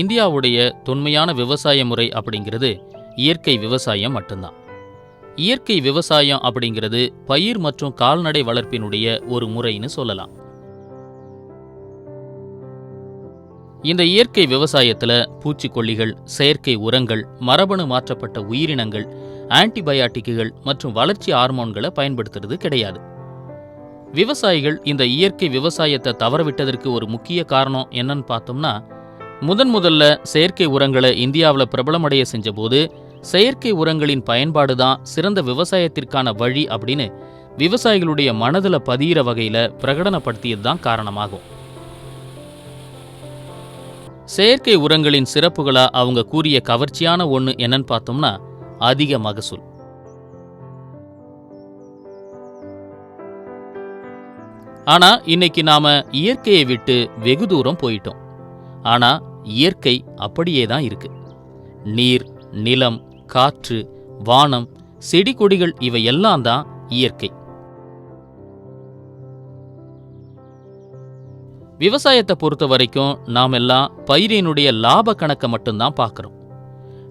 இந்தியாவுடைய தொன்மையான விவசாய முறை அப்படிங்கிறது இயற்கை விவசாயம் மட்டும்தான். இயற்கை விவசாயம் அப்படிங்கிறது பயிர் மற்றும் கால்நடை வளர்ப்பினுடைய ஒரு முறைன்னு சொல்லலாம். இந்த இயற்கை விவசாயத்தில் பூச்சிக்கொல்லிகள் செயற்கை உரங்கள் மரபணு மாற்றப்பட்ட உயிரினங்கள் ஆன்டிபயாட்டிக்குகள் மற்றும் வளர்ச்சி ஹார்மோன்களை பயன்படுத்துறது கிடையாது. விவசாயிகள் இந்த இயற்கை விவசாயத்தை தவறவிட்டதற்கு ஒரு முக்கிய காரணம் என்னன்னு பார்த்தோம்னா முதன் முதல்ல செயற்கை உரங்களை இந்தியாவில் பிரபலமடைய செஞ்சபோது செயற்கை உரங்களின் பயன்பாடு தான் சிறந்த விவசாயத்திற்கான வழி அப்படின்னு விவசாயிகளுடைய மனதில் பதியிற வகையில் பிரகடனப்படுத்தியது தான் காரணமாகும். செயற்கை உரங்களின் சிறப்புகளா அவங்க கூறிய கவர்ச்சியான ஒன்று என்னன்னு பார்த்தோம்னா அதிக மகசூல். ஆனா இன்னைக்கு நாம இயற்கையை விட்டு வெகு தூரம் போயிட்டோம். ஆனா இயற்கை அப்படியே தான் இருக்கு. நீர் நிலம் காற்று வானம் செடி கொடிகள் இவை எல்லாம் தான் இயற்கை. விவசாயத்தை பொறுத்த வரைக்கும் நாம் எல்லாம் பயிரினுடைய லாப கணக்கை மட்டும்தான் பார்க்குறோம்.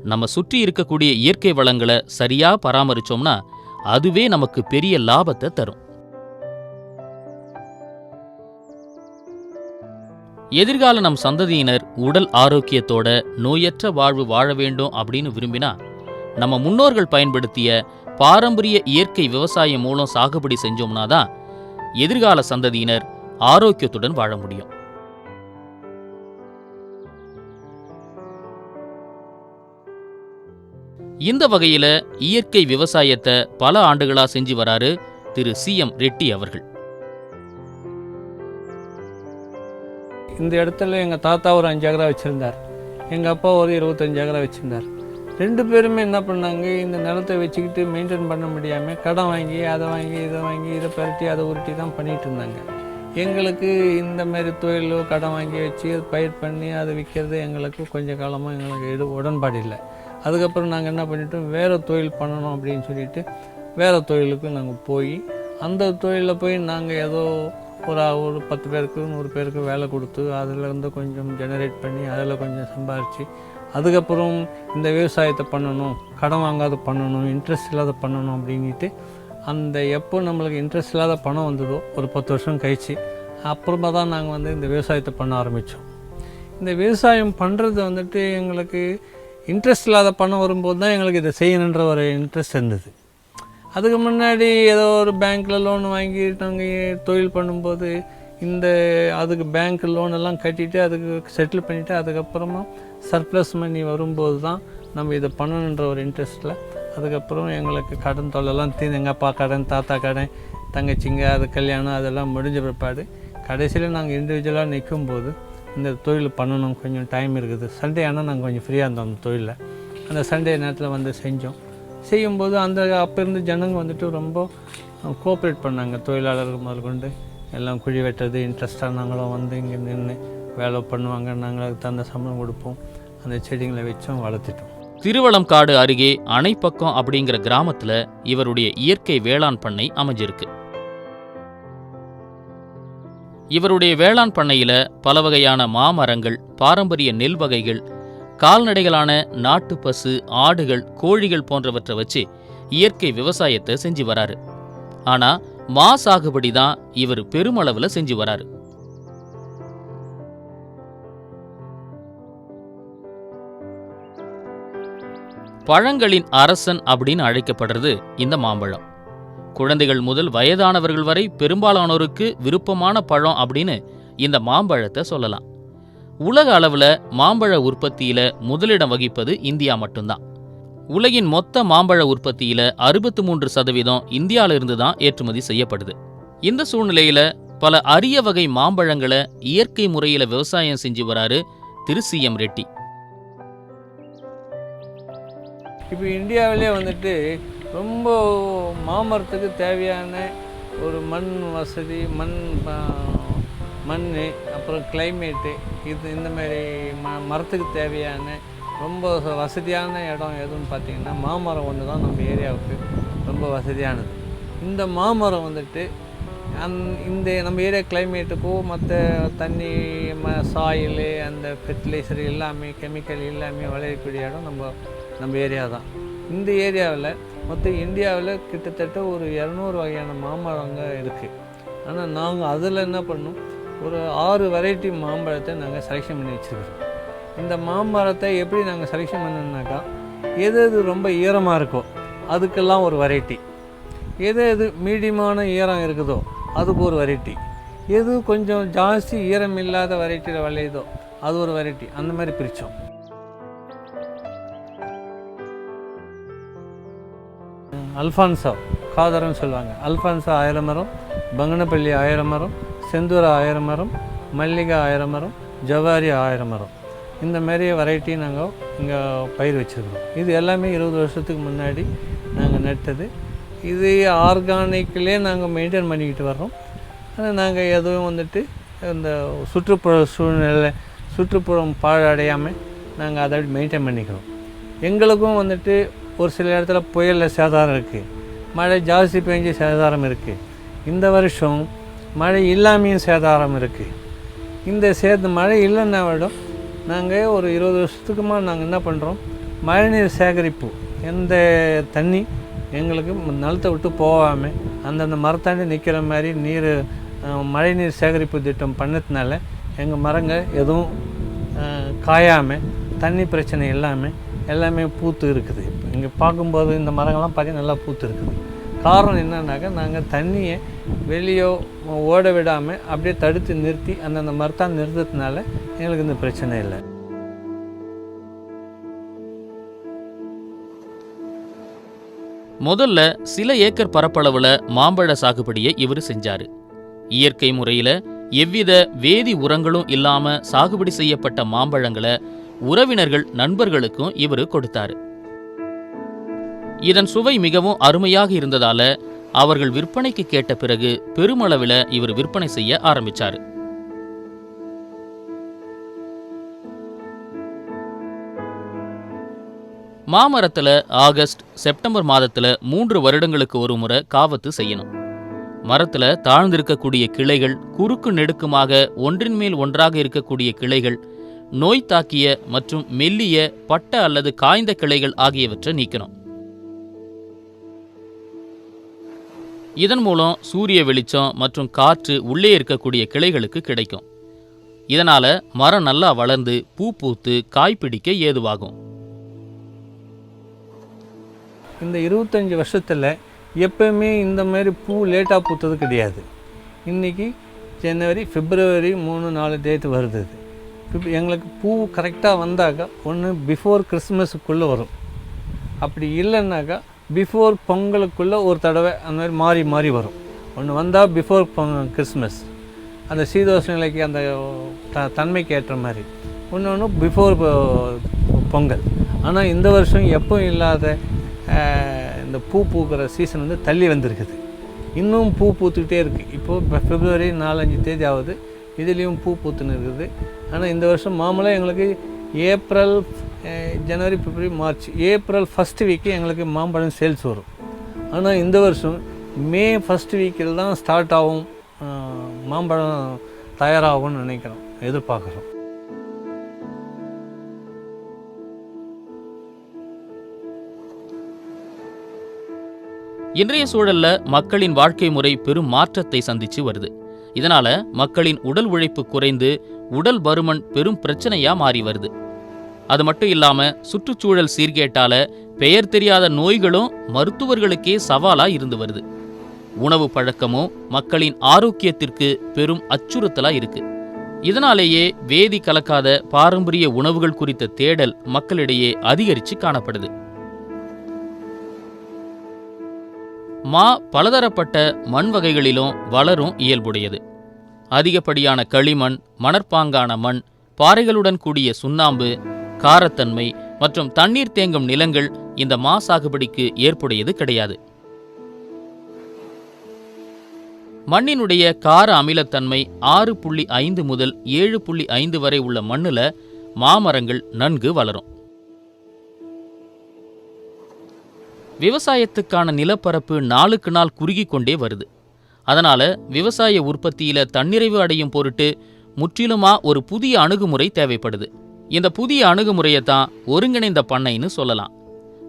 நம்ம சுற்றி இருக்கக்கூடிய இயற்கை வளங்களை சரியாக பராமரிச்சோம்னா அதுவே நமக்கு பெரிய லாபத்தை தரும். எதிர்கால நம் சந்ததியினர் உடல் ஆரோக்கியத்தோட நோயற்ற வாழ்வு வாழ வேண்டும் அப்படின்னு விரும்பினா நம்ம முன்னோர்கள் பயன்படுத்திய பாரம்பரிய இயற்கை விவசாயம் மூலம் சாகுபடி செஞ்சோம்னா தான் எதிர்கால சந்ததியினர் ஆரோக்கியத்துடன் வாழ முடியும். இந்த வகையில இயற்கை விவசாயத்தை பல ஆண்டுகளா செஞ்சு வராரு திரு சி எம் ரெட்டி அவர்கள். இந்த இடத்துல எங்கள் தாத்தா ஒரு அஞ்சு ஏக்கரா வச்சுருந்தார். எங்கள் அப்பா ஒரு இருபத்தஞ்சு ஏக்கரா வச்சுருந்தார். ரெண்டு பேருமே என்ன பண்ணாங்க இந்த நிலத்தை வச்சுக்கிட்டு மெயின்டைன் பண்ண முடியாமல் கடன் வாங்கி அதை வாங்கி இதை வாங்கி இதை பரட்டி அதை உருட்டி தான் பண்ணிகிட்டு இருந்தாங்க. எங்களுக்கு இந்த மாதிரி தொழிலோ கடன் வாங்கி வச்சு பயிர் பண்ணி அதை விற்கிறது எங்களுக்கு கொஞ்சம் காலமாக எங்களுக்கு இது உடன்பாடு இல்லை. அதுக்கப்புறம் நாங்கள் என்ன பண்ணிட்டோம் வேறு தொழில் பண்ணணும் அப்படின்னு சொல்லிட்டு வேறு தொழிலுக்கு நாங்கள் போய் அந்த தொழிலில் போய் நாங்கள் ஏதோ ஒரு ஒரு பத்து பேருக்கு நூறு பேருக்கு வேலை கொடுத்து அதிலேருந்து கொஞ்சம் ஜெனரேட் பண்ணி அதில் கொஞ்சம் சம்பாரித்து அதுக்கப்புறம் இந்த விவசாயத்தை பண்ணணும் கடன் வாங்காத பண்ணணும் இன்ட்ரெஸ்ட் இல்லாத பண்ணணும் அப்படின்ட்டு அந்த எப்போ நம்மளுக்கு இன்ட்ரெஸ்ட் இல்லாத பணம் வந்ததோ ஒரு பத்து வருஷம் கழிச்சு அப்புறமா தான் நாங்கள் வந்து இந்த விவசாயத்தை பண்ண ஆரம்பித்தோம் இந்த விவசாயம் பண்ணுறது வந்துட்டு எங்களுக்கு இன்ட்ரெஸ்ட் இல்லாத பணம் வரும்போது தான் எங்களுக்கு இதை செய்யணுன்ற ஒரு இன்ட்ரெஸ்ட் இருந்தது. அதுக்கு முன்னாடி ஏதோ ஒரு பேங்க்கில் லோன் வாங்கி நாங்கள் தொழில் பண்ணும்போது இந்த அதுக்கு பேங்க் லோன் எல்லாம் கட்டிட்டு அதுக்கு செட்டில் பண்ணிவிட்டு அதுக்கப்புறமா சர்ப்ளஸ் மணி வரும்போது தான் நம்ம இதை பண்ணணுன்ற ஒரு இன்ட்ரெஸ்ட்டில் அதுக்கப்புறம் எங்களுக்கு கடன் தொல்லைலாம் தீர்ந்து எங்கள் அப்பா கடன் தாத்தா கடன் தங்கச்சிங்க அது கல்யாணம் அதெல்லாம் முடிஞ்ச பிற்பாடு கடைசியில் நாங்கள் இண்டிவிஜுவலாக நிற்கும்போது இந்த தொழில் பண்ணணும் கொஞ்சம் டைம் இருக்குது. சண்டே ஆனால் நாங்கள் கொஞ்சம் ஃப்ரீயாக இருந்தோம் அந்த தொழிலில். அந்த சண்டே நேரத்தில் வந்து செஞ்சோம். செய்யும்போது அந்த அப்போ இருந்து ஜனங்க வந்துட்டு ரொம்ப கோஆப்ரேட் பண்ணாங்க. தொழிலாளர்கள் முதல் கொண்டு எல்லாம் குழி வெட்டுறது இன்ட்ரெஸ்டாக நாங்களும் வந்து இங்கே நின்று வேலை பண்ணுவாங்க. நாங்கள் அதுக்கு தகுந்த சம்பளம் கொடுப்போம். அந்த செடிங்களை வச்சும் வளர்த்துட்டோம். திருவளம்காடு அருகே அணைப்பக்கம் அப்படிங்கிற கிராமத்தில் இவருடைய இயற்கை வேளாண் பண்ணை அமைஞ்சிருக்கு. இவருடைய வேளாண் பண்ணையில் பல வகையான மாமரங்கள் பாரம்பரிய நெல் வகைகள் கால்நடைகளான நாட்டு பசு ஆடுகள் கோழிகள் போன்றவற்றை வச்சு இயற்கை விவசாயத்தை செஞ்சு வராரு. ஆனா மா சாகுபடி தான் இவர் பெருமளவுல செஞ்சு வராரு. பழங்களின் அரசன் அப்படின்னு அழைக்கப்படுறது இந்த மாம்பழம். குழந்தைகள் முதல் வயதானவர்கள் வரை பெரும்பாலானோருக்கு விருப்பமான பழம் அப்படின்னு இந்த மாம்பழத்தை சொல்லலாம். உலக அளவில் மாம்பழ உற்பத்தியில் முதலிடம் வகிப்பது இந்தியா மட்டும்தான். உலகின் மொத்த மாம்பழ உற்பத்தியில் அறுபத்து மூன்று சதவீதம் இந்தியாவிலிருந்து தான் ஏற்றுமதி செய்யப்படுது. இந்த சூழ்நிலையில் பல அரிய வகை மாம்பழங்களை இயற்கை முறையில் விவசாயம் செஞ்சு வராரு திரு சி எம் ரெட்டி. இப்போ இந்தியாவிலே வந்துட்டு ரொம்ப மாமரத்துக்கு தேவையான ஒரு மண் வசதி மண் மண் அப்புறம் கிளைமேட்டு இது இந்த மாதிரி ம மரத்துக்கு தேவையான ரொம்ப வசதியான இடம் எதுன்னு பார்த்தீங்கன்னா மாமரம் ஒன்று தான் நம்ம ஏரியாவுக்கு ரொம்ப வசதியானது. இந்த மாமரம் வந்துட்டு அந் இந்த நம்ம ஏரியா கிளைமேட்டுக்கும் மற்ற தண்ணி ம சாயில் அந்த ஃபெர்டிலைசர் எல்லாமே கெமிக்கல் எல்லாமே விளையக்கூடிய இடம் நம்ம நம்ம ஏரியா தான். இந்த ஏரியாவில் மொத்தம் இந்தியாவில் கிட்டத்தட்ட ஒரு இரநூறு வகையான மாமரங்கள் இருக்குது ஆனால் நாங்கள் அதில் என்ன பண்ணோம்? ஒரு ஆறு வெரைட்டி மாம்பழத்தை நாங்கள் செலெக்ஷன் பண்ணி வச்சுருக்கிறோம். இந்த மாமரத்தை எப்படி நாங்கள் செலெக்ஷன் பண்ணோம்னாக்கா எது எது ரொம்ப ஈரமாக இருக்கோ அதுக்கெல்லாம் ஒரு வெரைட்டி எது எது மீடியமான ஈரம் இருக்குதோ அதுக்கு ஒரு வெரைட்டி எது கொஞ்சம் ஜாஸ்தி ஈரம் இல்லாத வெரைட்டியில் விளையுதோ அது ஒரு வெரைட்டி அந்த மாதிரி பிரித்தோம் அல்ஃபான்சா காதரம்னு சொல்லுவாங்க. அல்ஃபான்சா ஆயிரம் மரம் பங்கனப்பள்ளி ஆயிரம் மரம் செந்தூர ஆயிரம் மரம் மல்லிகை ஆயிரம் மரம் ஜவாரி ஆயிரம் மரம் இந்த மாதிரி வெரைட்டி நாங்கள் இங்கே பயிர் வச்சுருக்கோம். இது எல்லாமே இருபது வருஷத்துக்கு முன்னாடி நாங்கள் நட்டது. இது ஆர்கானிக்கிலே நாங்கள் மெயின்டைன் பண்ணிக்கிட்டு வர்றோம். ஆனால் நாங்கள் எதுவும் வந்துட்டு இந்த சுற்றுப்புற சூழ்நிலை சுற்றுப்புறம் பாழடையாமல் நாங்கள் அதை மெயின்டைன் பண்ணிக்கிறோம். எங்களுக்கும் வந்துட்டு ஒரு சில இடத்துல புயலில் சேதாரம் இருக்குது மழை ஜாஸ்தி பெஞ்சு சேதாரம் இருக்குது இந்த வருஷம் மழை இல்லாமையும் சேதாரம் இருக்குது இந்த சேத மழை இல்லைன்னா விட நாங்கள் ஒரு இருபது வருஷத்துக்குமா நாங்கள் என்ன பண்ணுறோம் மழைநீர் சேகரிப்பு எந்த தண்ணி எங்களுக்கு நிலத்தை விட்டு போகாமல் அந்தந்த மரத்தாண்டி நிற்கிற மாதிரி நீர் மழைநீர் சேகரிப்பு திட்டம் பண்ணதுனால எங்கள் மரங்கள் எதுவும் காயாமல் தண்ணி பிரச்சனை இல்லாமல் எல்லாமே பூத்து இருக்குது. இப்போ இங்கே பார்க்கும்போது இந்த மரங்கள்லாம் பார்த்தீங்கன்னா நல்லா பூத்து இருக்குது. காரணம் என்னன்னாக்கா நாங்கள் தண்ணியை வெளியே ஓட விடாமல் அப்படியே தடுத்து நிறுத்தி அந்தந்த மரத்தான் நிறுத்ததுனால எங்களுக்கு இந்த பிரச்சனை இல்லை. முதல்ல சில ஏக்கர் பரப்பளவில் மாம்பழ சாகுபடியை இவர் செஞ்சார். இயற்கை முறையில் எவ்வித வேதி உரங்களும் இல்லாமல் சாகுபடி செய்யப்பட்ட மாம்பழங்களை உறவினர்கள் நண்பர்களுக்கும் இவர் கொடுத்தாரு. இதன் சுவை மிகவும் அருமையாக இருந்ததால அவர்கள் விற்பனைக்கு கேட்ட பிறகு பெருமளவில் இவர் விற்பனை செய்ய ஆரம்பிச்சார். மாமரத்தில் ஆகஸ்ட் செப்டம்பர் மாதத்தில் மூன்று வருடங்களுக்கு ஒரு முறை காவத்து செய்யணும். மரத்தில் தாழ்ந்திருக்கக்கூடிய கிளைகள் குறுக்கு நெடுக்குமாக ஒன்றின் மேல் ஒன்றாக இருக்கக்கூடிய கிளைகள் நோய் தாக்கிய மற்றும் மெல்லிய பட்ட அல்லது காய்ந்த கிளைகள் ஆகியவற்றை நீக்கணும். இதன் மூலம் சூரிய வெளிச்சம் மற்றும் காற்று உள்ளே இருக்கக்கூடிய கிளைகளுக்கு கிடைக்கும். இதனால் மரம் நல்லா வளர்ந்து பூ பூத்து காய் பிடிக்க ஏதுவாகும். இந்த இருபத்தஞ்சி வருஷத்தில் எப்பயுமே இந்த மாதிரி பூ லேட்டாக பூத்தது கிடையாது. இன்றைக்கி ஜனவரி பிப்ரவரி மூணு நாலு டேட் வருது எங்களுக்கு பூ கரெக்டாக வந்தாக்கா ஒன்று பிஃபோர் கிறிஸ்மஸுக்குள்ளே வரும். அப்படி இல்லைன்னாக்கா பிஃபோர் பொங்கலுக்குள்ளே ஒரு தடவை அந்த மாதிரி மாறி மாறி வரும். ஒன்று வந்தால் பிஃபோர் பொங்க கிறிஸ்மஸ் அந்த சீதோஷ நிலைக்கு அந்த த தன்மைக்கு ஏற்ற மாதிரி. ஒன்று ஒன்று பிஃபோர் பொங்கல். ஆனால் இந்த வருஷம் எப்பவும் இல்லாத இந்த பூ பூக்கிற சீசன் வந்து தள்ளி வந்திருக்குது. இன்னும் பூ பூத்துக்கிட்டே இருக்குது இப்போது பிப்ரவரி நாலஞ்சு தேதி ஆகுது. இதுலேயும் பூ பூத்துன்னு இருக்குது. ஆனால் இந்த வருஷம் மாமூலாக எங்களுக்கு ஏப்ரல் ஜனவரி பிப்ரவரி மார்ச் ஏப்ரல் ஃபஸ்ட்டு வீக்கு எங்களுக்கு மாம்பழம் சேல்ஸ் வரும். ஆனால் இந்த வருஷம் மே ஃபஸ்ட் வீக்கில் தான் ஸ்டார்ட் ஆகும். மாம்பழம் தயாராகும்னு நினைக்கிறோம் எதிர்பார்க்குறோம். இன்றைய சூழல்ல மக்களின் வாழ்க்கை முறை பெரும் மாற்றத்தை சந்திச்சு வருது. இதனால மக்களின் உடல் உழைப்பு குறைந்து உடல் பருமன் பெரும் பிரச்சனையா மாறி வருது. அது மட்டும் இல்லாம சுற்றுச்சூழல் சீர்கேட்டால பெயர் தெரியாத நோய்களும் மருத்துவர்களுக்கே சவாலா இருந்து வருது. உணவு பழக்கமும் மக்களின் ஆரோக்கியத்திற்கு பெரும் அச்சுறுத்தலா இருக்கு. இதனாலேயே வேதி கலக்காத பாரம்பரிய உணவுகள் குறித்த தேடல் மக்களிடையே அதிகரிச்சு காணப்படுது. மா பலதரப்பட்ட மண் வகைகளிலும் வளரும் இயல்புடையது. அதிகப்படியான களிமண் மணற்பாங்கான மண் பாறைகளுடன் கூடிய சுண்ணாம்பு காரத்தன்மை மற்றும் தண்ணீர் தேங்கும் நிலங்கள் இந்த மா சாகுபடிக்கு ஏற்புடையது கிடையாது. மண்ணினுடைய கார அமிலத்தன்மை ஆறு புள்ளி ஐந்து முதல் ஏழு புள்ளி ஐந்து வரை உள்ள மண்ணில் மாமரங்கள் நன்கு வளரும். விவசாயத்துக்கான நிலப்பரப்பு நாளுக்கு நாள் குறுகி கொண்டே வருது. அதனால விவசாய உற்பத்தியில தன்னிறைவு அடையும் பொருட்டு முற்றிலுமா ஒரு புதிய அணுகுமுறை தேவைப்படுது. இந்த புதிய அணுகுமுறையை தான் ஒருங்கிணைந்த பண்ணைன்னு சொல்லலாம்.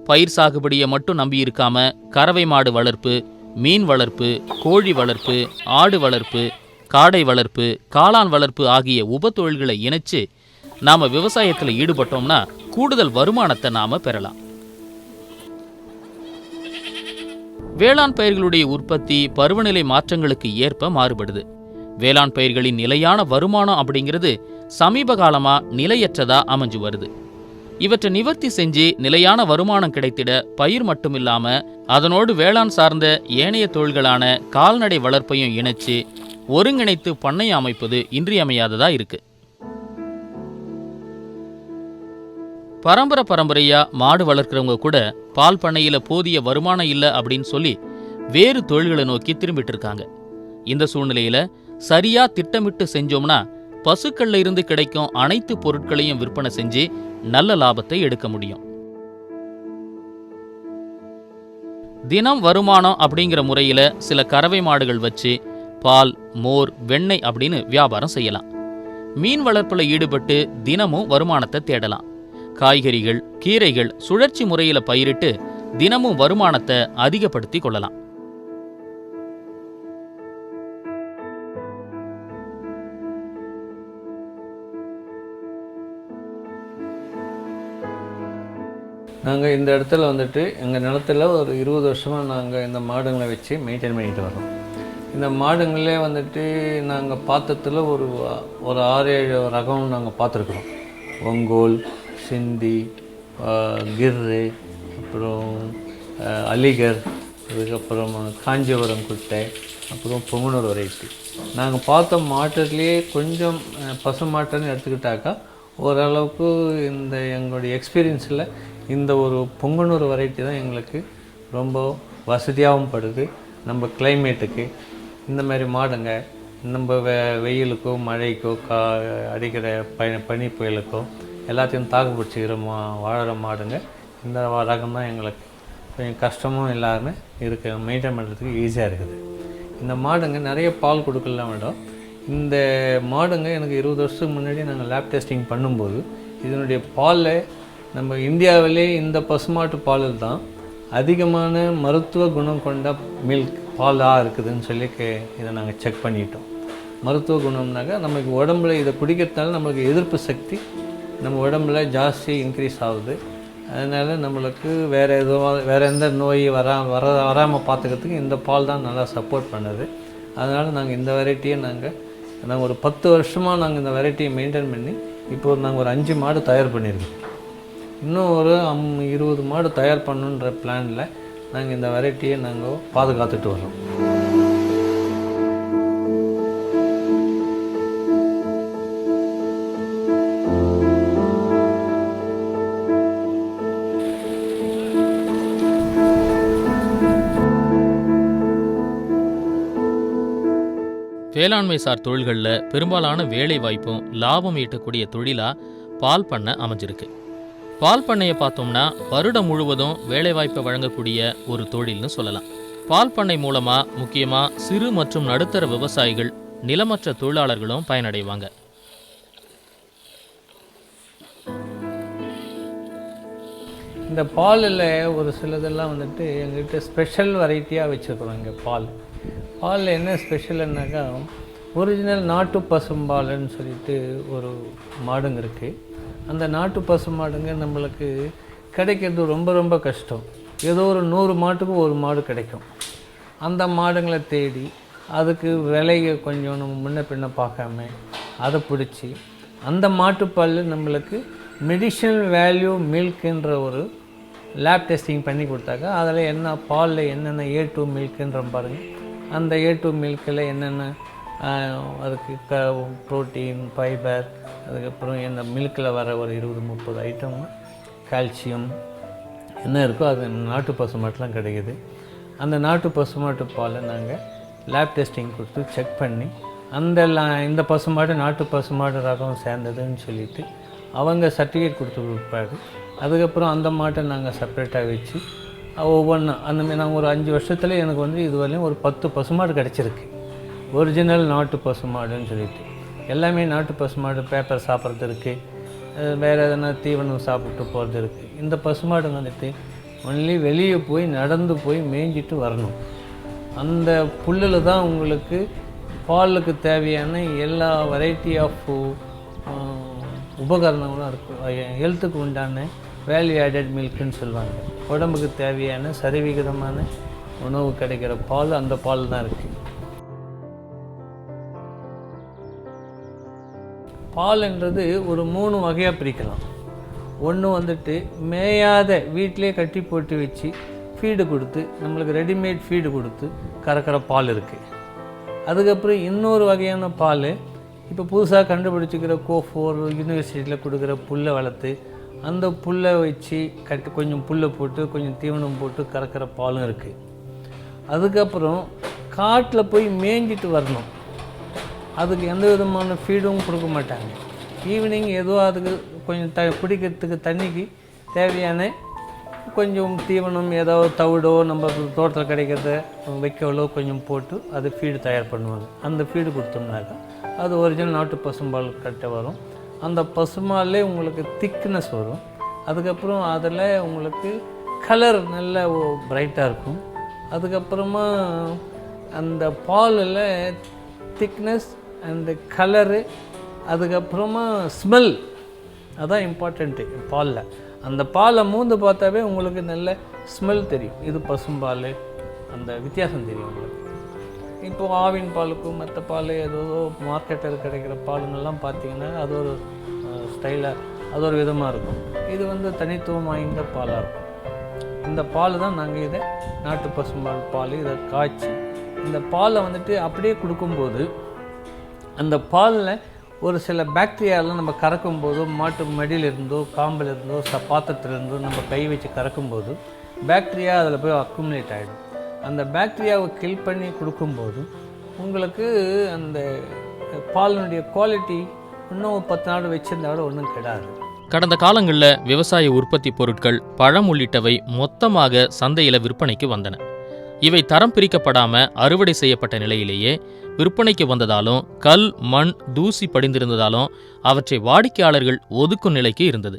பயிர் சாகுபடியை மட்டும் நம்பியிருக்காம கறவை மாடு வளர்ப்பு மீன் வளர்ப்பு கோழி வளர்ப்பு ஆடு வளர்ப்பு காடை வளர்ப்பு காளான் வளர்ப்பு ஆகிய உபத்தொழில்களை இணைச்சு நாம் விவசாயத்தில் ஈடுபட்டோம்னா கூடுதல் வருமானத்தை நாம் பெறலாம். வேளாண் பயிர்களுடைய உற்பத்தி பருவநிலை மாற்றங்களுக்கு ஏற்ப மாறுபடுது. வேளாண் பயிர்களின் நிலையான வருமானம் அப்படிங்கிறது சமீப காலமாக நிலையற்றதா அமைஞ்சு வருது இவற்றை நிவர்த்தி செஞ்சு நிலையான வருமானம் கிடைத்திட பயிர் மட்டுமில்லாம அதனோடு வேளாண் சார்ந்த ஏனைய தொழில்களான கால்நடை வளர்ப்பையும் இணைச்சு ஒருங்கிணைத்து பண்ணை அமைப்பது இன்றியமையாததா இருக்கு. பரம்பரை பரம்பரையா மாடு வளர்க்குறவங்க கூட பால் பண்ணையில போதிய வருமானம் இல்லை அப்படின்னு சொல்லி வேறு தொழில்களை நோக்கி திரும்பிட்டு இருக்காங்க. இந்த சூழ்நிலையில சரியா திட்டமிட்டு செஞ்சோம்னா பசுக்கள்ல இருந்து கிடைக்கும் அனைத்து பொருட்களையும் விற்பனை செஞ்சு நல்ல லாபத்தை எடுக்க முடியும். தினம் வருமானம் அப்படிங்கிற முறையில சில கறவை மாடுகள் வச்சு பால் மோர் வெண்ணெய் அப்படின்னு வியாபாரம் செய்யலாம். மீன் வளர்ப்புல ஈடுபட்டு தினமும் வருமானத்தை தேடலாம். காய்கறிகள் கீரைகள் சுழற்சி முறையில பயிரிட்டு தினமும் வருமானத்தை அதிகப்படுத்தி கொள்ளலாம். நாங்கள் இந்த இடத்துல வந்துட்டு எங்கள் நிலத்துல ஒரு இருபது வருஷமாக நாங்கள் இந்த மாடுங்களை வச்சு மெயின்டைன் பண்ணிட்டு வரோம் இந்த மாடுங்களே வந்துட்டு நாங்கள் பார்த்ததுல ஒரு ஒரு ஆறு ஏழு ரகம் நாங்கள் பார்த்துருக்குறோம் ஒங்கோல் சிந்தி கிர்ரு அப்புறம் அலிகர் அதுக்கப்புறம் காஞ்சிபுரம் குட்டை அப்புறம் பொங்கனூர் வெரைட்டி. நாங்கள் பார்த்த மாட்டுலேயே கொஞ்சம் பசு மாட்டுன்னு எடுத்துக்கிட்டாக்கா ஓரளவுக்கு இந்த எங்களுடைய எக்ஸ்பீரியன்ஸில் இந்த ஒரு பொங்கனூர் வெரைட்டி தான் எங்களுக்கு ரொம்ப வசதியாகவும் படுது. நம்ம கிளைமேட்டுக்கு இந்த மாதிரி மாடுங்க நம்ம வெ வெயிலுக்கோ மழைக்கோ கா அடிக்கிற ப பனி புயலுக்கோ எல்லாத்தையும் தாக்கு பிடிச்சிக்கிற மா வாழற மாடுங்க. இந்த ரகம் தான் எங்களுக்கு கொஞ்சம் கஷ்டமும் இல்லாமல் இருக்க. மெயின்டைன் பண்ணுறதுக்கு ஈஸியாக இருக்குது. இந்த மாடுங்க நிறைய பால் கொடுக்கலாம் மேடம். இந்த மாடுங்க எனக்கு இருபது வருஷத்துக்கு முன்னாடி நாங்கள் லேப் டெஸ்டிங் பண்ணும்போது இதனுடைய பாலில் நம்ம இந்தியாவிலே இந்த பசுமாட்டு பாலில் தான் அதிகமான மருத்துவ குணம் கொண்ட மில்க் பாலாக இருக்குதுன்னு சொல்லி கே இதை நாங்கள் செக் பண்ணிட்டோம். மருத்துவ குணம்னாக்கா நமக்கு உடம்புல இதை குடிக்கிறதுனால நம்மளுக்கு எதிர்ப்பு சக்தி நம்ம உடம்புல ஜாஸ்தி இன்க்ரீஸ் ஆகுது. அதனால் நம்மளுக்கு வேறு எதுவும் வேறு எந்த நோய் வரா வர வராமல் பார்த்துக்கிறதுக்கு இந்த பால் தான் நல்லா சப்போர்ட் பண்ணுது. அதனால் நாங்கள் இந்த வெரைட்டியை நாங்கள் நாங்கள் ஒரு பத்து வருஷமாக நாங்கள் இந்த வெரைட்டியை மெயின்டைன் பண்ணி இப்போது நாங்கள் ஒரு அஞ்சு மாடு தயார் பண்ணியிருக்கோம். இன்னும் ஒரு அம் இருபது மாடு தயார் பண்ணுன்ற பிளானில் நாங்கள் இந்த வெரைட்டியை நாங்கள் பாதுகாத்துட்டு வரோம் வேளாண்மை சார் தொழில்களில் பெரும்பாலான வேலை வாய்ப்பும் லாபம் ஈட்டக்கூடிய தொழிலாக பால் பண்ண அமைஞ்சிருக்கு. பால் பண்ணையை பார்த்தோம்னா வருடம் முழுவதும் வேலைவாய்ப்பை வழங்கக்கூடிய ஒரு தொழில்னு சொல்லலாம். பால் பண்ணை மூலமா முக்கியமா சிறு மற்றும் நடுத்தர விவசாயிகள் நிலமற்ற தொழிலாளர்களும் பயனடைவாங்க. இந்த பாலில் ஒரு சிலதெல்லாம் வந்துட்டு எங்ககிட்ட ஸ்பெஷல் வெரைட்டியாக வச்சுருக்குறோம் இங்கே பால். பாலில் என்ன ஸ்பெஷல்னாக்கா ஒரிஜினல் நாட்டு பசும்பாலுன்னு சொல்லிட்டு ஒரு மாடுங்க இருக்குது அந்த நாட்டு பசு மாடுங்க நம்மளுக்கு கிடைக்கிறது ரொம்ப ரொம்ப கஷ்டம். ஏதோ ஒரு நூறு மாட்டுக்கு ஒரு மாடு கிடைக்கும். அந்த மாடுங்களை தேடி அதுக்கு விலையை கொஞ்சம் நம்ம முன்ன பின்ன பார்க்காம அதை பிடிச்சி அந்த மாட்டுப்பால் நம்மளுக்கு மெடிஷனல் வேல்யூ மில்க்ன்ற ஒரு லேப் டெஸ்டிங் பண்ணி கொடுத்தாக்கா அதில் என்ன பாலில் என்னென்ன ஏ டூ மில்க்குன்ற பாருங்கள் அந்த ஏ டூ மில்கில் என்னென்ன அதுக்கு க ப்ரோட்டீன் ஃபைபர் அதுக்கப்புறம் இந்த மில்கில் வர ஒரு இருபது முப்பது ஐட்டம் கால்சியம் என்ன இருக்கோ அது நாட்டு பசுமாட்டெலாம் கிடைக்குது. அந்த நாட்டு பசுமாட்டு பாலை நாங்கள் லேப் டெஸ்டிங் கொடுத்து செக் பண்ணி அந்த லா- இந்த பசுமாடு நாட்டு பசுமாடு ரகம் சேர்ந்ததுன்னு சொல்லிட்டு அவங்க சர்டிஃபிகேட் கொடுத்து கொடுப்பாரு. அதுக்கப்புறம் அந்த மாட்டை நாங்கள் செப்பரேட்டாக வச்சு ஒவ்வொன்றும் அந்தமாதிரி நாங்கள் ஒரு அஞ்சு வருஷத்துல எனக்கு வந்து இதுவரையும் ஒரு பத்து பசுமாடு கிடச்சிருக்கு. ஒரிஜினல் நாட்டு பசு மாடுன்னு சொல்லிட்டு. எல்லாமே நாட்டு பசு மாடு பேப்பர் சாப்பிட்றது இருக்குது வேறு எதனா தீவனம் சாப்பிட்டு போகிறது இருக்குது இந்த பசுமாடு வந்துட்டு ஒன்லி வெளியே போய் நடந்து போய் மேய்ஞ்சிட்டு வரணும். அந்த புல்லில் தான் உங்களுக்கு பாலுக்கு தேவையான எல்லா வெரைட்டி ஆஃப் உபகரணங்களும் இருக்கும் ஹெல்த்துக்கு உண்டான வேல்யூ ஆடட் மில்க்குன்னு சொல்லுவாங்க. உடம்புக்கு தேவையான சரிவிகிதமான உணவு கிடைக்கிற பால் அந்த பால் தான் இருக்குது பால்ன்றது ஒரு மூணு வகையாக பிரிக்கலாம். ஒன்று வந்துட்டு மேயாத வீட்டிலே கட்டி போட்டு வச்சு ஃபீடு கொடுத்து நம்மளுக்கு ரெடிமேட் ஃபீடு கொடுத்து கறக்கிற பால் இருக்குது அதுக்கப்புறம் இன்னொரு வகையான பால் இப்போ புதுசாக கண்டுபிடிச்சிக்கிற கோஃபோர் யூனிவர்சிட்டியில் கொடுக்குற புல்லை வளர்த்து அந்த புல்லை வச்சு கட்டு கொஞ்சம் புல்லை போட்டு கொஞ்சம் தீவனம் போட்டு கறக்கிற பாலும் இருக்குது அதுக்கப்புறம் காட்டில் போய் மேய்ஞ்சிட்டு வரணும். அதுக்கு எந்த விதமான ஃபீடும் கொடுக்க மாட்டாங்க. ஈவினிங் ஏதோ அதுக்கு கொஞ்சம் த குடிக்கிறதுக்கு தண்ணிக்கு தேவையான கொஞ்சம் தீவனம் ஏதோ தவிடோ நம்ம தோட்டத்தில் கிடைக்கிறத வைக்கோலோ கொஞ்சம் போட்டு அது ஃபீடு தயார் பண்ணுவாங்க. அந்த ஃபீடு கொடுத்தோம்னாக்கா அது ஒரிஜினல் நாட்டு பசும்பால் கட்ட வரும். அந்த பசுமாலே உங்களுக்கு திக்னஸ் வரும். அதுக்கப்புறம் அதில் உங்களுக்கு கலர் நல்ல பிரைட்டாக இருக்கும். அதுக்கப்புறமா அந்த பாலில் திக்னஸ் அந்த கலரு அதுக்கப்புறமா ஸ்மெல் அதான் இம்பார்ட்டண்ட்டு பாலில். அந்த பாலை மூந்து பார்த்தாவே உங்களுக்கு நல்ல ஸ்மெல் தெரியும். இது பசும்பால் அந்த வித்தியாசம் தெரியும் உங்களுக்கு. இப்போது ஆவின் பாலுக்கும் மற்ற பால் ஏதோ மார்க்கெட்டில் கிடைக்கிற பாலுங்கள்லாம் பார்த்தீங்கன்னா அது ஒரு ஸ்டைலாக அது ஒரு விதமாக இருக்கும். இது வந்து தனித்துவம் வாய்ந்த பாலாக இருக்கும். இந்த பால் தான் நாங்கள் இதை நாட்டு பசும்பால் பால் இதை காய்ச்சி இந்த பாலை வந்துட்டு அப்படியே கொடுக்கும்போது அந்த பாலில் ஒரு சில பாக்டீரியாலாம் நம்ம கறக்கும் போதோ மாட்டு மடியில் இருந்தோ காம்பில் இருந்தோ ச பாத்திரத்துலேருந்தோ நம்ம கை வச்சு கறக்கும்போது பாக்டீரியா அதில் போய் அக்குமுலேட் ஆகிடும் அந்த பாக்டீரியாவை கில் பண்ணி கொடுக்கும்போது உங்களுக்கு அந்த பாலினுடைய குவாலிட்டி இன்னும் பத்து நாள் வச்சிருந்தா கூட ஒன்றும் கெடாது. கடந்த காலங்களில் விவசாய உற்பத்தி பொருட்கள் பழம் உள்ளிட்டவை மொத்தமாக சந்தையில் விற்பனைக்கு வந்தன. இவை தரம் பிரிக்கப்படாமல் அறுவடை செய்யப்பட்ட நிலையிலேயே விற்பனைக்கு வந்ததாலும் கல் மண் தூசி படிந்திருந்ததாலும் அவற்றை வாடிக்கையாளர்கள் ஒதுக்கும் நிலைக்கு இருந்தது.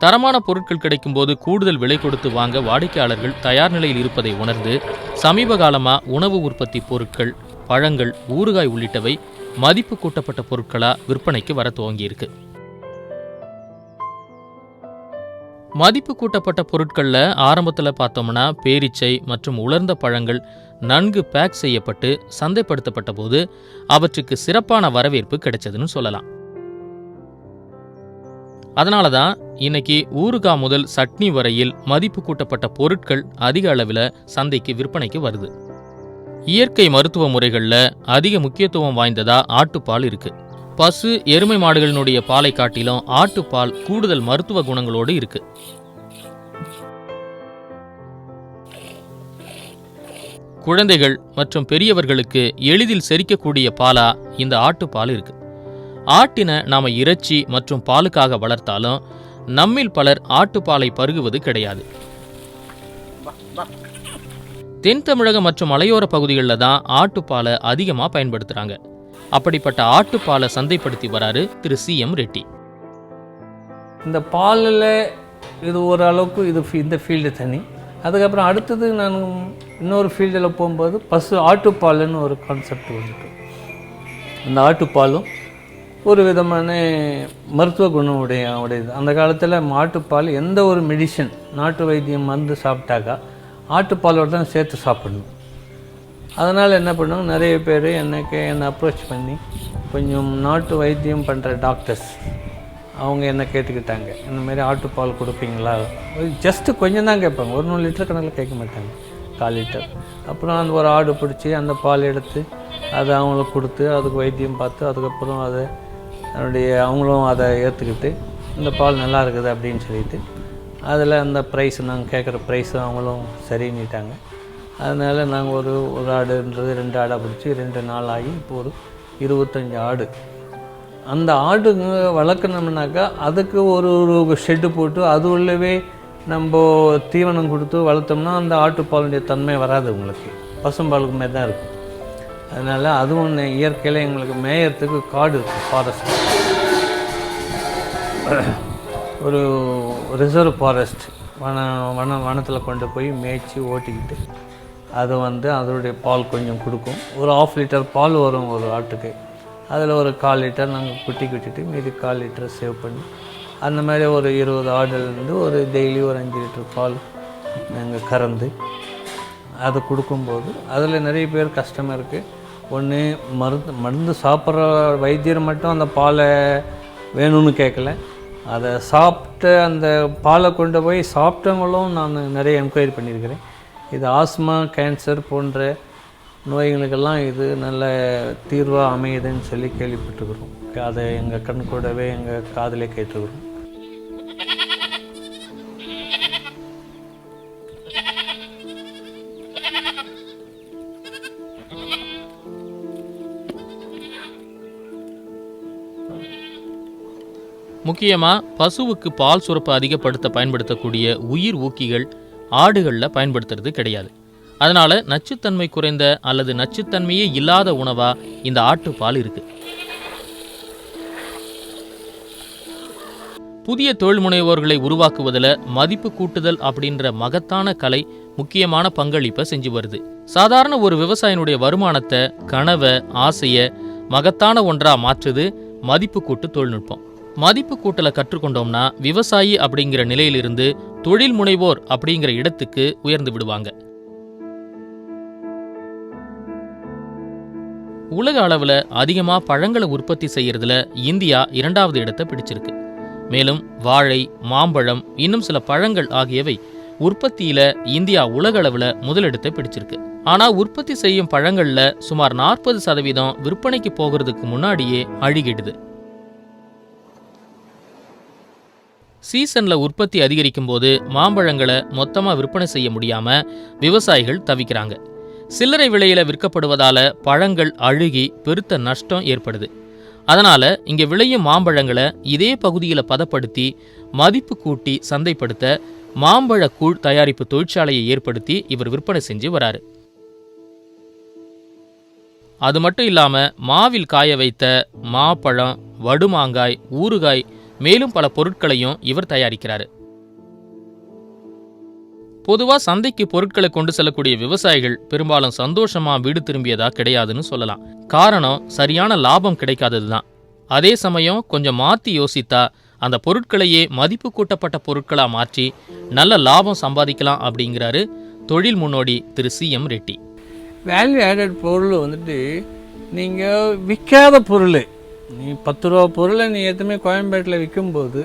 தரமான பொருட்கள் கிடைக்கும்போது கூடுதல் விலை கொடுத்து வாங்க வாடிக்கையாளர்கள் தயார் நிலையில் இருப்பதை உணர்ந்து சமீப காலமாக உணவு உற்பத்தி பொருட்கள் பழங்கள் ஊறுகாய் உள்ளிட்டவை மதிப்பு கூட்டப்பட்ட பொருட்களாக விற்பனைக்கு வர துவங்கியிருக்கு. மதிப்பு கூட்டப்பட்ட பொருட்களில் ஆரம்பத்தில் பார்த்தோம்னா பேரிச்சை மற்றும் உலர்ந்த பழங்கள் நன்கு பேக் செய்யப்பட்டு சந்தைப்படுத்தப்பட்ட போது அவற்றுக்கு சிறப்பான வரவேற்பு கிடைச்சதுன்னு சொல்லலாம். அதனால தான் இன்னைக்கு ஊறுகாய் முதல் சட்னி வரையில் மதிப்பு கூட்டப்பட்ட பொருட்கள் அதிக அளவில் சந்தைக்கு விற்பனைக்கு வருது. இயற்கை மருத்துவ முறைகளில் அதிக முக்கியத்துவம் வாய்ந்ததா ஆட்டுப்பால் இருக்குது பசு எருமை மாடுகளினுடைய பாலை காட்டிலும் ஆட்டுப்பால் கூடுதல் மருத்துவ குணங்களோடு இருக்கு. குழந்தைகள் மற்றும் பெரியவர்களுக்கு எளிதில் செரிக்கக்கூடிய பாலா இந்த ஆட்டுப்பால் இருக்கு. ஆட்டின நாம இறைச்சி மற்றும் பாலுக்காக வளர்த்தாலும் நம்மில் பலர் ஆட்டுப்பாலை பருகுவது கிடையாது. தென் தமிழகம் மற்றும் மலையோர பகுதிகளில் தான் ஆட்டுப்பாலை அதிகமாக பயன்படுத்துகிறாங்க அப்படிப்பட்ட ஆட்டுப்பாலை சந்தைப்படுத்தி வராரு திரு சி எம் ரெட்டி. இந்த பாலில் இது ஓரளவுக்கு இது ஃபீ- இந்த ஃபீல்டு தனி. அதுக்கப்புறம் அடுத்தது நான் இன்னொரு ஃபீல்டில் போகும்போது பசு ஆட்டுப்பால்னு ஒரு கான்செப்ட் வந்துட்டு. அந்த ஆட்டுப்பாலும் ஒரு விதமான மருத்துவ குணம் உடைய உடையது. அந்த காலத்தில் மாட்டுப்பால் எந்த ஒரு மெடிசன் நாட்டு வைத்தியம் மருந்து சாப்பிட்டாக்கா ஆட்டுப்பாலோட தான் சேர்த்து சாப்பிடணும். அதனால் என்ன பண்ணுவாங்க நிறைய பேர் எனக்கு என்னை அப்ரோச் பண்ணி கொஞ்சம் நாட்டு வைத்தியம் பண்ணுற டாக்டர்ஸ் அவங்க என்ன கேட்டுக்கிட்டாங்க. இந்த மாதிரி ஆட்டுப்பால் கொடுப்பீங்களா? ஜஸ்ட்டு கொஞ்சம் தான் கேட்பாங்க. ஒரு நூறு லிட்டர் கணக்கில் கேட்க மாட்டாங்க. கால் லிட்டர். அப்புறம் அந்த ஒரு ஆடு பிடிச்சி அந்த பால் எடுத்து அதை அவங்களுக்கு கொடுத்து அதுக்கு வைத்தியம் பார்த்து அதுக்கப்புறம் அதை அதனுடைய அவங்களும் அதை ஏற்றுக்கிட்டு இந்த பால் நல்லா இருக்குது அப்படின்னு சொல்லிட்டு அதில் அந்த ப்ரைஸ் நாங்கள் கேட்குற ப்ரைஸும் அவங்களும் சரின்னிட்டாங்க அதனால் நாங்கள் ஒரு ஒரு ஆடுன்றது ரெண்டு ஆடாக பிடிச்சி ரெண்டு நாள் ஆகி இப்போ ஒரு இருபத்தஞ்சி ஆடு. அந்த ஆடுங்க வளர்க்கணும்னாக்கா அதுக்கு ஒரு ஒரு ஷெட்டு போட்டு அது உள்ளவே நம்ம தீவனம் கொடுத்து வளர்த்தோம்னா அந்த ஆட்டுப்பாலுடைய தன்மை வராது உங்களுக்கு. பசும்பாலுக்கு மாதிரி தான் இருக்கும். அதனால் அதுவும் ஒன்று இயற்கையில் எங்களுக்கு மேயறதுக்கு காடு இருக்குது ஃபாரஸ்ட் ஒரு ரிசர்வ் ஃபாரஸ்ட் வன வன வனத்தில் கொண்டு போய் மேய்ச்சி ஓட்டிக்கிட்டு அது வந்து அதனுடைய பால் கொஞ்சம் கொடுக்கும். ஒரு ஆஃப் லிட்டர் பால் வரும் ஒரு ஆட்டுக்கு. அதில் ஒரு கால் லிட்டர் நாங்கள் குட்டி குட்டிட்டு மீதி கால் லிட்டர் சேவ் பண்ணி அந்த மாதிரி ஒரு இருபது ஆடுலேருந்து ஒரு டெய்லி ஒரு அஞ்சு லிட்டர் பால் நாங்கள் கறந்து அதை கொடுக்கும்போது அதில் நிறைய பேர் கஷ்டமாக இருக்குது ஒன்று மருந்து மருந்து சாப்பிட்ற வைத்தியர் மட்டும் அந்த பாலை வேணும்னு கேட்கல அதை சாப்பிட்டு அந்த பாலை கொண்டு போய் சாப்பிட்டவங்களும் நான் நிறைய என்கொயரி பண்ணியிருக்கிறேன் இது ஆஸ்மா கேன்சர் போன்ற நோய்களுக்கெல்லாம் இது நல்ல தீர்வாக அமையுதுன்னு சொல்லி கேள்விப்பட்டுக்கிறோம் அதை எங்கள் கண் கூடவே எங்கள் காதலே கேட்டுக்கிறோம் முக்கியமாக பசுவுக்கு பால் சுரப்பு அதிகப்படுத்த பயன்படுத்தக்கூடிய உயிர் ஊக்கிகள் ஆடுகளில் பயன்படுத்துறது கிடையாது. அதனால நச்சுத்தன்மை குறைந்த அல்லது நச்சுத்தன்மையே இல்லாத உணவா இந்த ஆட்டுப்பால் இருக்கு. புதிய தொழில் முனைவோர்களை உருவாக்குவதில் மதிப்பு கூட்டுதல் அப்படின்ற மகத்தான கலை முக்கியமான பங்களிப்பை செஞ்சு வருது. சாதாரண ஒரு விவசாயினுடைய வருமானத்தை கனவை ஆசையை மகத்தான ஒன்றா மாற்றுது மதிப்பு கூட்டு தொழில்நுட்பம். மதிப்பு கூட்டலை கற்றுக்கொண்டோம்னா விவசாயி அப்படிங்கிற நிலையிலிருந்து தொழில் முனைவோர் அப்படிங்கிற இடத்துக்கு உயர்ந்து விடுவாங்க. உலக அளவில் அதிகமாக பழங்களை உற்பத்தி செய்கிறதுல இந்தியா இரண்டாவது இடத்தை பிடிச்சிருக்கு. மேலும் வாழை மாம்பழம் இன்னும் சில பழங்கள் ஆகியவை உற்பத்தியில் இந்தியா உலக அளவில் முதலிடத்தை பிடிச்சிருக்கு. ஆனால் உற்பத்தி செய்யும் பழங்களில் சுமார் நாற்பது சதவீதம் விற்பனைக்கு போகிறதுக்கு முன்னாடியே அழுகிடுது. சீசன்ல உற்பத்தி அதிகரிக்கும் போது மாம்பழங்களை மொத்தமா விற்பனை செய்ய முடியாம விவசாயிகள் தவிக்கிறாங்க. சில்லறை விலையில விற்கப்படுவதால பழங்கள் அழுகி பெருத்த நஷ்டம் ஏற்படுது. அதனால இங்க விளையும் மாம்பழங்களை இதே பகுதியில பதப்படுத்தி மதிப்பு கூட்டி சந்தைப்படுத்த மாம்பழ கூழ் தயாரிப்பு தொழிற்சாலையை ஏற்படுத்தி இவர் விற்பனை செஞ்சு வராரு. அது மட்டும் இல்லாம மாவில் காய வைத்த மாப்பழம் வடுமாங்காய் ஊறுகாய் மேலும் பல பொருட்களையும் இவர் தயாரிக்கிறார். பொதுவா சந்தைக்கு பொருட்களை கொண்டு செல்லக்கூடிய விவசாயிகள் பெரும்பாலும் சந்தோஷமா வீடு திரும்பியதா கிடையாதுன்னு சொல்லலாம். காரணம் சரியான லாபம் கிடைக்காதது தான் அதே சமயம் கொஞ்சம் மாற்றி யோசித்தா அந்த பொருட்களையே மதிப்பு கூட்டப்பட்ட பொருட்களாக மாற்றி நல்ல லாபம் சம்பாதிக்கலாம் அப்படிங்கிறாரு தொழில் முன்னோடி திரு C M Reddy. Value added பொருள் வந்துட்டு நீங்கள் விற்காத பொருள். நீ பத்து ரூபா பொருளை நீ எதுவுமே கோயம்பேட்டில் விற்கும்போது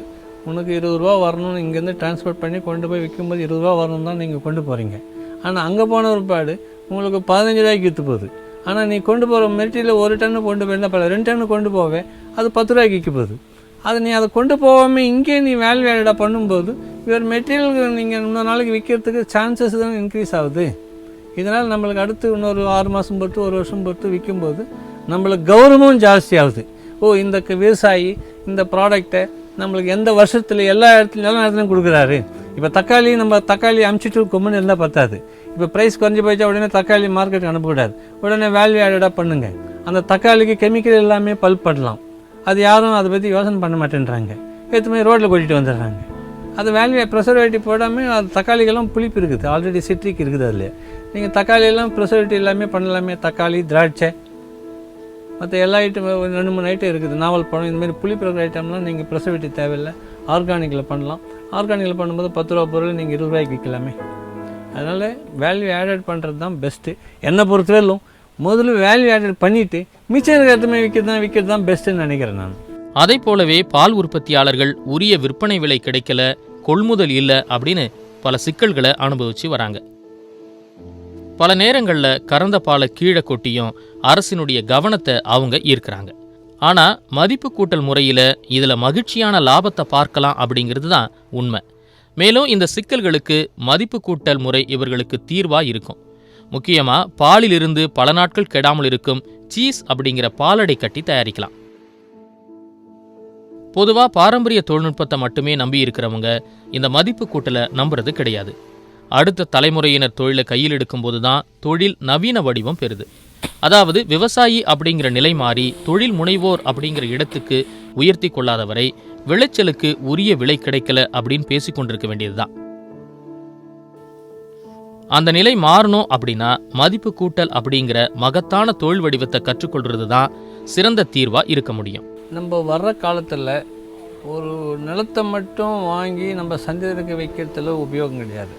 உனக்கு இருபது ரூபா வரணும்னு இங்கேருந்து டிரான்ஸ்போர்ட் பண்ணி கொண்டு போய் விற்கும்போது இருபது ரூபா வரணும் தான் நீங்கள் கொண்டு போகிறீங்க ஆனால் அங்கே போன ஒருபாடு உங்களுக்கு பதினஞ்சு ரூபாய்க்கு விற்று போகுது. ஆனால் நீ கொண்டு போகிற மெட்டீரியல் ஒரு டன்னு கொண்டு போயிருந்தால் பல ரெண்டு டன்னு கொண்டு போவே அது பத்து ரூபாய்க்கு விற்க போகுது. அது நீ அதை கொண்டு போகாமல் இங்கே நீ வேல்யூ ஆடடாக பண்ணும்போது இவர் மெட்டீரியல் நீங்கள் இன்னொரு நாளைக்கு விற்கிறதுக்கு சான்சஸ் தான் இன்க்ரீஸ் ஆகுது. இதனால் நம்மளுக்கு அடுத்து இன்னொரு ஆறு மாதம் பொறுத்து ஒரு வருஷம் பொறுத்து விற்கும்போது நம்மளுக்கு கௌரவமும் ஜாஸ்தி ஆகுது. ஓ இந்த விவசாயி இந்த ப்ராடக்டை நம்மளுக்கு எந்த வருஷத்தில் எல்லா இடத்துலையும் எல்லா இடத்துலையும் கொடுக்குறாரு. இப்போ தக்காளி நம்ம தக்காளி அமுச்சிட்டு கொம்முன்னு இருந்தால் பத்தாது. இப்போ ப்ரைஸ் குறைஞ்சி போயிச்சா உடனே தக்காளி மார்க்கெட்டுக்கு அனுப்பக்கூடாது உடனே வேல்யூ ஆடடாக பண்ணுங்கள் அந்த தக்காளிக்கு கெமிக்கல் எல்லாமே பல்ப் பண்ணலாம். அது யாரும் அதை பற்றி யோசனை பண்ண மாட்டேன்றாங்க. எடுத்து ரோட்டில் கொட்டிட்டு வந்துடுறாங்க. அது வேல்யூ ப்ரெசர்வேட்டிவ் போடாமல் அது தக்காளிக்கெல்லாம் புளிப்பு இருக்குது. ஆல்ரெடி சிட்ரிக் இருக்குது அதில். நீங்கள் தக்காளியெல்லாம் ப்ரெசர்வேட்டிவ் எல்லாமே பண்ணலாமே. தக்காளி திராட்சை மற்ற எல்லா ஐட்டம் ரெண்டு மூணு ஐட்டம் இருக்குது. நாவல் பழம் இந்தமாதிரி புளிப்பிறகு ஐட்டம்லாம் நீங்கள் ப்ரெசர்வேட்டிவ் தேவையில்லை. ஆர்கானிக்கில் பண்ணலாம். ஆர்கானிக்கில் பண்ணும்போது பத்து ரூபா பொருள் நீங்கள் இருபது ரூபாய்க்கு விற்கலாமே. அதனால் வேல்யூ ஆடட் பண்ணுறது தான் பெஸ்ட்டு என்னை பொறுத்தவரையிலும் முதல்ல வேல்யூ ஆடட் பண்ணிவிட்டு மிச்சம் இருக்கிறதுமே விற்கிறது தான் விற்கிறது தான் பெஸ்ட்டுன்னு நினைக்கிறேன் நான். அதை போலவே பால் உற்பத்தியாளர்கள் உரிய விற்பனை விலை கிடைக்கல கொள்முதல் இல்லை அப்படின்னு பல சிக்கல்களை அனுபவிச்சு வராங்க. பல நேரங்களில் கறந்த பாலை கீழே கொட்டியும் அரசினுடைய கவனத்தை அவங்க ஈர்க்கிறாங்க. ஆனால் மதிப்பு கூட்டல் முறையில் இதில் மகிழ்ச்சியான லாபத்தை பார்க்கலாம் அப்படிங்கிறது தான் உண்மை. மேலும் இந்த சிக்கல்களுக்கு மதிப்பு கூட்டல் முறை இவர்களுக்கு தீர்வாக இருக்கும். முக்கியமாக பாலிலிருந்து பல நாட்கள் கெடாமல் இருக்கும் சீஸ் அப்படிங்கிற பாலடை கட்டி தயாரிக்கலாம். பொதுவாக பாரம்பரிய தொழில்நுட்பத்தை மட்டுமே நம்பி இருக்கிறவங்க இந்த மதிப்பு கூட்டலை நம்புறது கிடையாது. அடுத்த தலைமுறையினர் தொழிலை கையில் எடுக்கும்போது தான் தொழில் நவீன வடிவம் பெறுது. அதாவது விவசாயி அப்படிங்கிற நிலை மாறி தொழில் முனைவோர் அப்படிங்கிற இடத்துக்கு உயர்த்தி கொள்ளாதவரை விளைச்சலுக்கு உரிய விலை கிடைக்கல அப்படின்னு பேசிக்கொண்டிருக்க வேண்டியதுதான். அந்த நிலை மாறணும் அப்படின்னா மதிப்பு கூட்டல் அப்படிங்கிற மகத்தான தொழில் வடிவத்தை கற்றுக்கொள்றது தான் சிறந்த தீர்வா இருக்க முடியும். நம்ம வர்ற காலத்தில் ஒரு நிலத்தை மட்டும் வாங்கி நம்ம சந்தைக்கு வைக்கிறதுல உபயோகம் கிடையாது.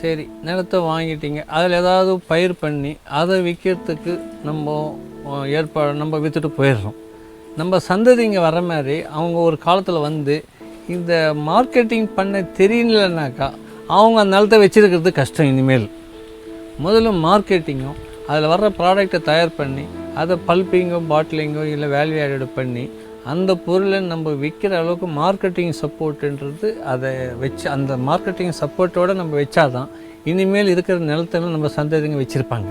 சரி நிலத்தை வாங்கிட்டீங்க. அதில் ஏதாவது பயிர் பண்ணி அதை விற்கிறதுக்கு நம்ம ஏற்பாடு நம்ம விற்றுட்டு போயிடுறோம். நம்ம சந்ததிங்க வர மாதிரி அவங்க ஒரு காலத்தில் வந்து இந்த மார்க்கெட்டிங் பண்ண தெரியலனாக்கா அவங்க அந்த நிலத்தை வச்சிருக்கிறது கஷ்டம் இனிமேல். முதல்ல மார்க்கெட்டிங்கும் அதில் வர்ற ப்ராடக்ட்டை தயார் பண்ணி அதை பல்பிங்கோ பாட்டிலிங்கோ இல்லை வேல்யூ ஆடட் பண்ணி அந்த பொருளை நம்ம விற்கிற அளவுக்கு மார்க்கெட்டிங் சப்போர்ட்டுன்றது அதை வச்சு அந்த மார்க்கெட்டிங் சப்போர்ட்டோடு நம்ம வச்சாதான் இனிமேல் இருக்கிற நிலத்தெல்லாம் நம்ம சந்ததிங்க வச்சுருப்பாங்க.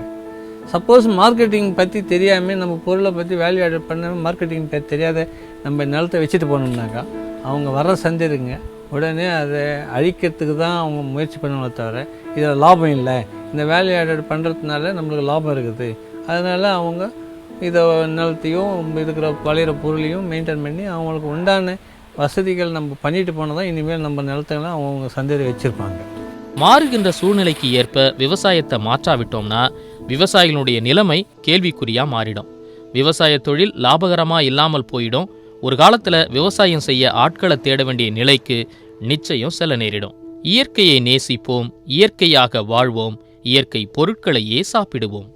சப்போஸ் மார்க்கெட்டிங் பற்றி தெரியாமல் நம்ம பொருளை பற்றி வேல்யூ ஆட் பண்ண மார்க்கெட்டிங் பற்றி தெரியாத நம்ம நிலத்தை வச்சுட்டு போனோம்னாக்கா அவங்க வர்ற சந்ததிங்க உடனே அதை அழிக்கிறதுக்கு தான் அவங்க முயற்சி பண்ணுவாங்க தவிர இதில் லாபம் இல்லை. இந்த வேல்யூ ஆடட் பண்ணுறதுனால நம்மளுக்கு லாபம் இருக்குது. அதனால் அவங்க இதை நிலத்தையும் இருக்கிற பழைய பொருளையும் மெயின்டைன் பண்ணி அவங்களுக்கு உண்டான வசதிகள் நம்ம பண்ணிட்டு போனால் தான் இனிமேல் நம்ம நிலத்தெல்லாம் அவங்க சந்தையை வச்சுருப்பாங்க. மாறுகின்ற சூழ்நிலைக்கு ஏற்ப விவசாயத்தை மாற்றாவிட்டோம்னா விவசாயிகளுடைய நிலைமை கேள்விக்குறியாக மாறிடும். விவசாய தொழில் லாபகரமாக இல்லாமல் போயிடும். ஒரு காலத்தில் விவசாயம் செய்ய ஆட்களை தேட வேண்டிய நிலைக்கு நிச்சயம் செல்ல நேரிடும். இயற்கையை நேசிப்போம் இயற்கையாக வாழ்வோம் இயற்கை பொருட்களையே சாப்பிடுவோம்.